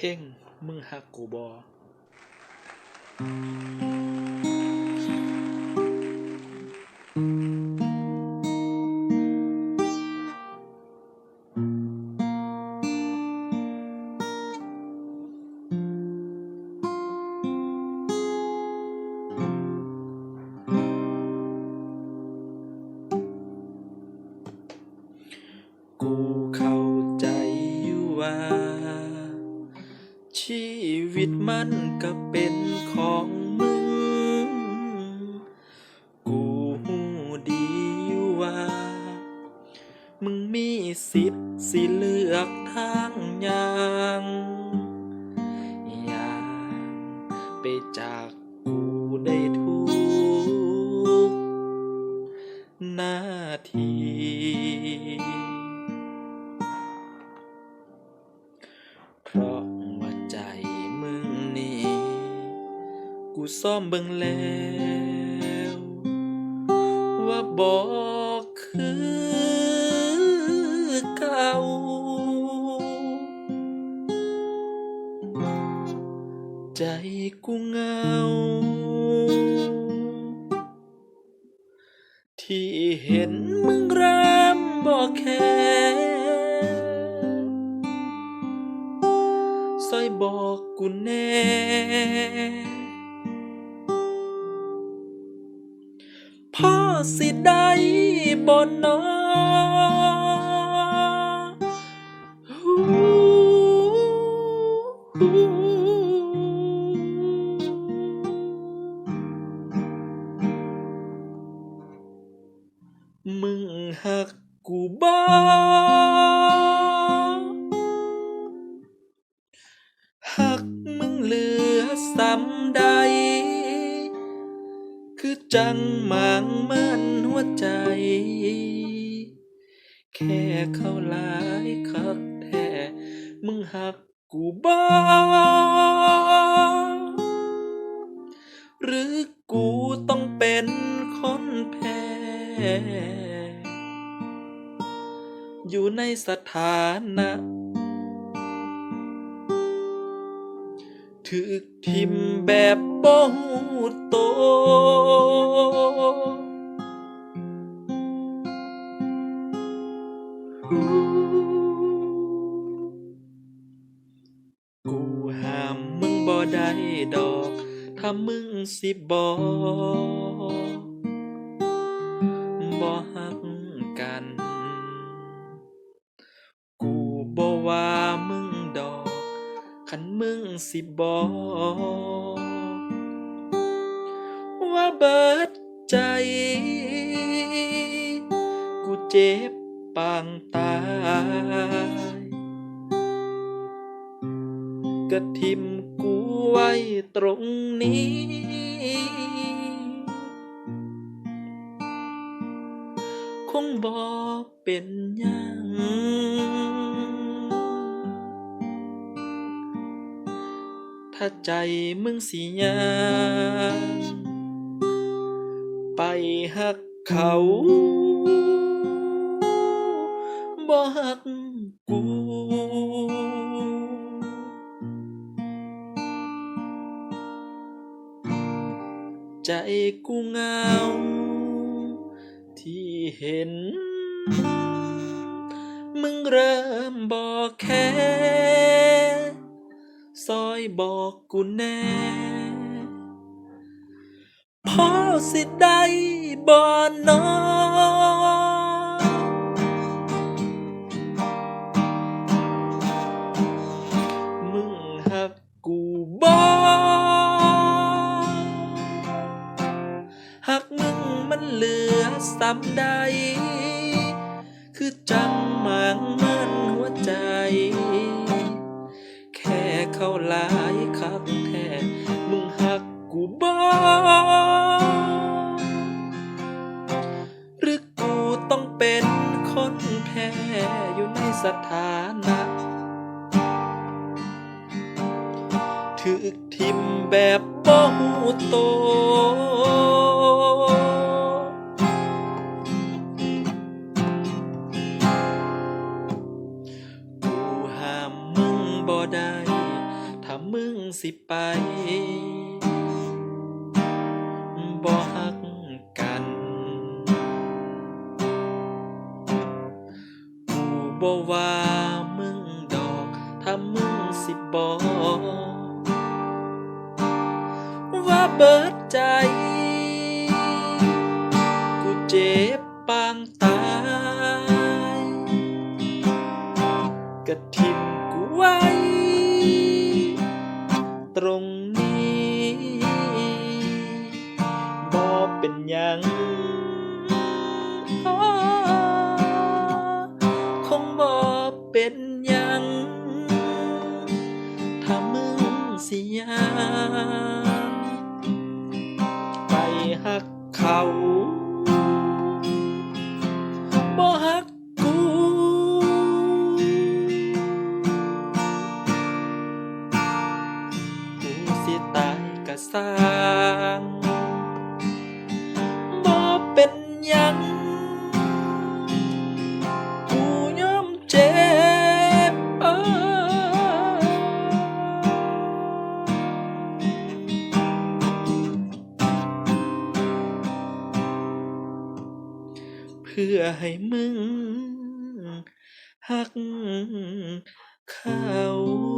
เพลงมึงฮักกูบอกู วิตมันก็เป็นของมึง กูหูดีอยู่ว่า มึงมีสิทธิ์สิเลือกทางอย่างอย่างไปจากกูได้ทุ ซ่อมเบิ่งแล้ว ว่าบอกคือเก่า ใจกูเหงา ที่เห็นมึงรำบอกแค่ซอยบอกกูแน่ พ่อสิได้บนนอมึงหักกูบ่หั คือจังหมางมันหัวใจ แค่เขาหลายคักแท้มึงหักกูบ้า หรือกูต้องเป็นคนแพ้อยู่ในสถานะ ถึกทิมแบบบ่หูต กูห้ามมึงบ่ได้ดอก ถ้ามึงสิบ่บ่ฮักกัน กูบ่ว่ามึงดอก คันมึงสิบอก เบิดใจ กูเจ็บปางตายกระทิมกูไว้ตรงนี้ คงบอกเป็นยังถ้าใจมึงสิยัง หักเขาบ่หักกูใจกูเงา ที่เห็น มึงเริ่มบอกแค่ ซอยบอกกูแน่ พ่อสิได้บ่นอมึงหักกูบ่หักมึงมันเหลือซ้ำใด คือจังหมางมันหัวใจ แค่เข้าหลายคักแท้มึงหักกูบ่ ถานะ ถึกทิมแบบบ่หูโต กูห้ามมึงบ่ได้ ถ้ามึงสิไป บ่ว่ามึงดอกถ้ามึงสิบอกว่าเบิดใจ กูเจ็บปางตายกะทิม เขาบ่ฮักกู กูสิตายกะสร้าง พื่อให้มึง หักเขา